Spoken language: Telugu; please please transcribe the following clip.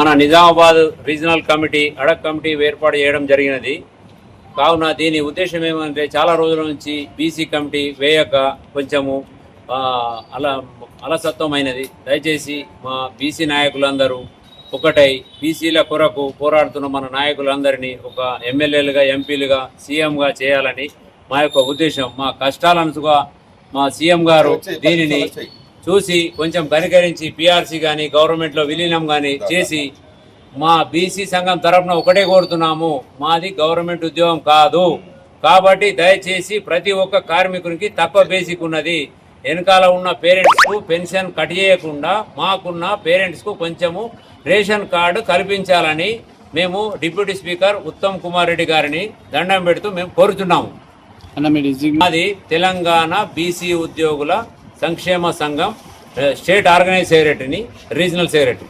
మన Nizamabad regional committee ad hoc committee ఏర్పాటు చేయడం జరిగినది. కావున దీని ఉద్దేశం ఏమంటే చాలా రోజుల నుంచి బీసీ కమిటీ వేయక కొంచెము అలా అలసత్వమైనది. దయచేసి మా బీసీ నాయకులందరూ ఒకటై బీసీల కొరకు పోరాడుతున్న మన నాయకులందరినీ ఒక ఎమ్మెల్యేలుగా ఎంపీలుగా సీఎంగా చేయాలని మా యొక్క ఉద్దేశం. మా కష్టాలనుగా మా సీఎం గారు దీనిని చూసి కొంచెం కనికరించి పిఆర్సీ కానీ గవర్నమెంట్లో విలీనం కానీ చేసి మా బీసీ సంఘం తరపున ఒకటే కోరుతున్నాము మాది గవర్నమెంట్ ఉద్యోగం కాదు. కాబట్టి దయచేసి ప్రతి ఒక్క కార్మికునికి తక్కువ బేసిక్ ఉన్నది. వెనకాల ఉన్న పేరెంట్స్కు పెన్షన్ కట్ చేయకుండా మాకున్న పేరెంట్స్కు కొంచెము రేషన్ కార్డు కల్పించాలని మేము డిప్యూటీ స్పీకర్ ఉత్తమ్ కుమార్ రెడ్డి గారిని దండం పెడుతూ మేము కోరుతున్నాము. అది తెలంగాణ బీసీ ఉద్యోగుల సంక్షేమ సంఘం స్టేట్ ఆర్గనైజ్ సెక్రటరీని రీజనల్ సెక్రటరీ